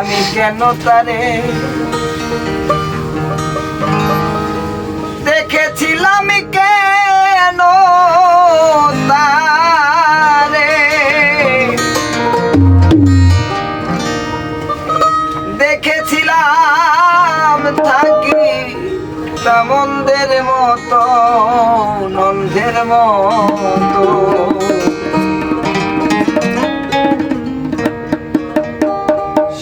আমি কেন তারে। দেখেছিলাম কেন তারে। দেখেছিলাম থাকি তামন্দের মতো নন্দের মতো।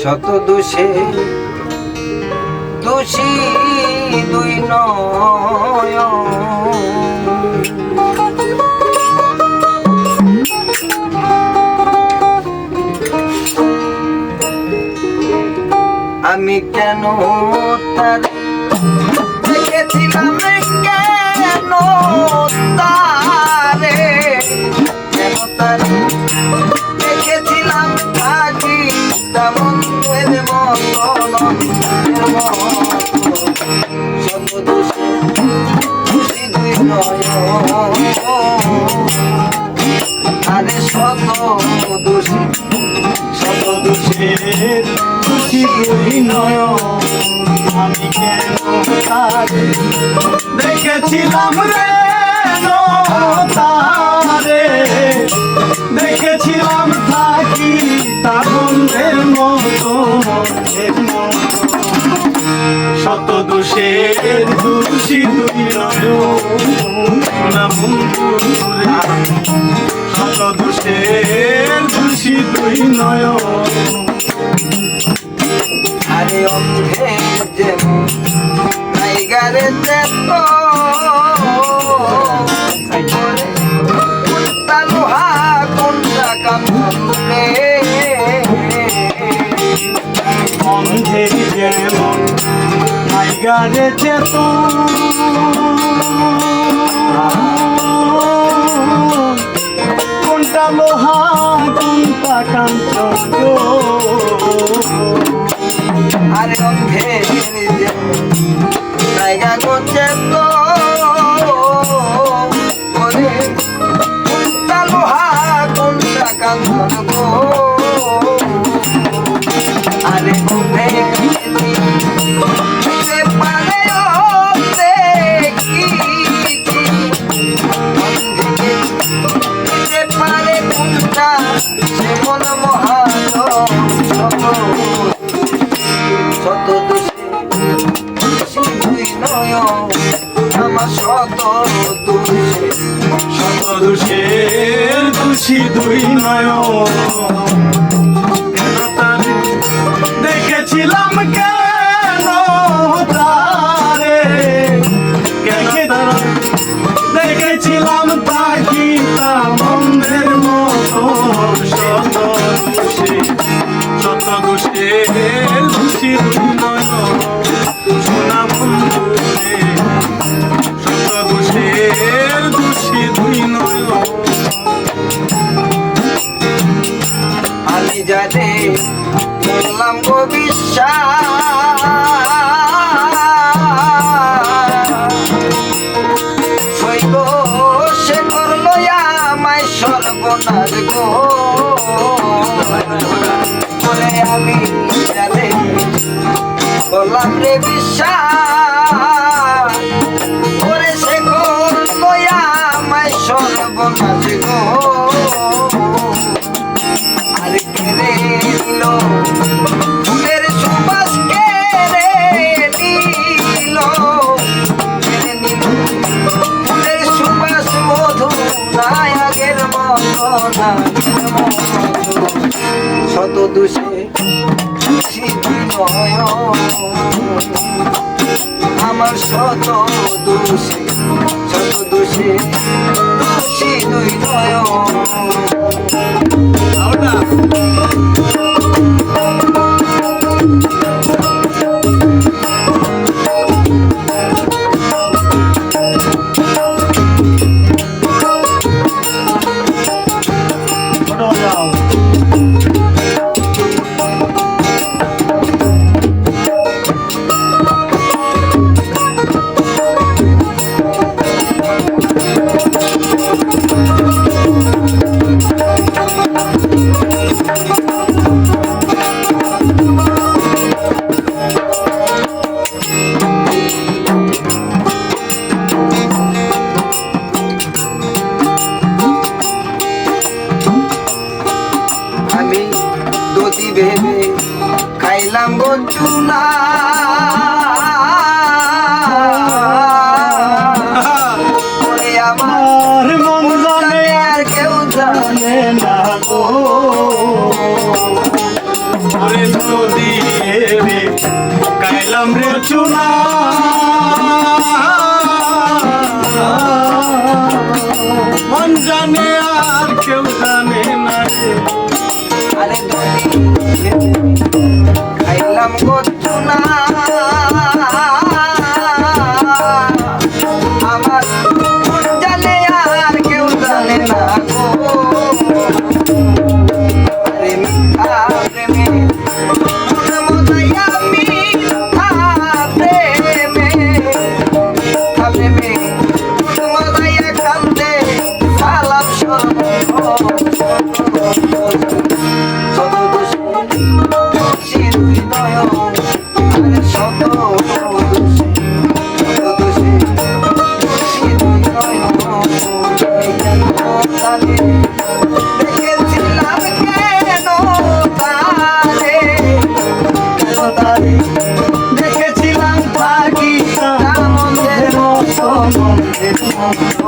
শত দোষে দোষী দুই নয় আমি কেন তার দোষী শত দোষী এর খুশি ওই নয়ন। আমি কেন তারে দেখেছিলাম রে তারে? দেখেছিলাম থাকি তা বন্ধের মতো শত দোষের দোষী তুই না বন্ধুরা শত দোষের অন্ধের যেমন টাইগারে যেত কোনটা লোহা কোনটা কাঞ্চন আরে অন্ধে যে টাইগা করছে তো। দোষী দুই নয়ন। সইব সে করল আমায় সর্বনাশ গো। বলে আমি বললাম রে বিশ্বাস আমার শত দোষে শত দোষে দোষী তুই নয়। কাইলাম রে চুনা। মন জানে দেখেছিলাম থাকি মন্দের মতো মন্দের মতো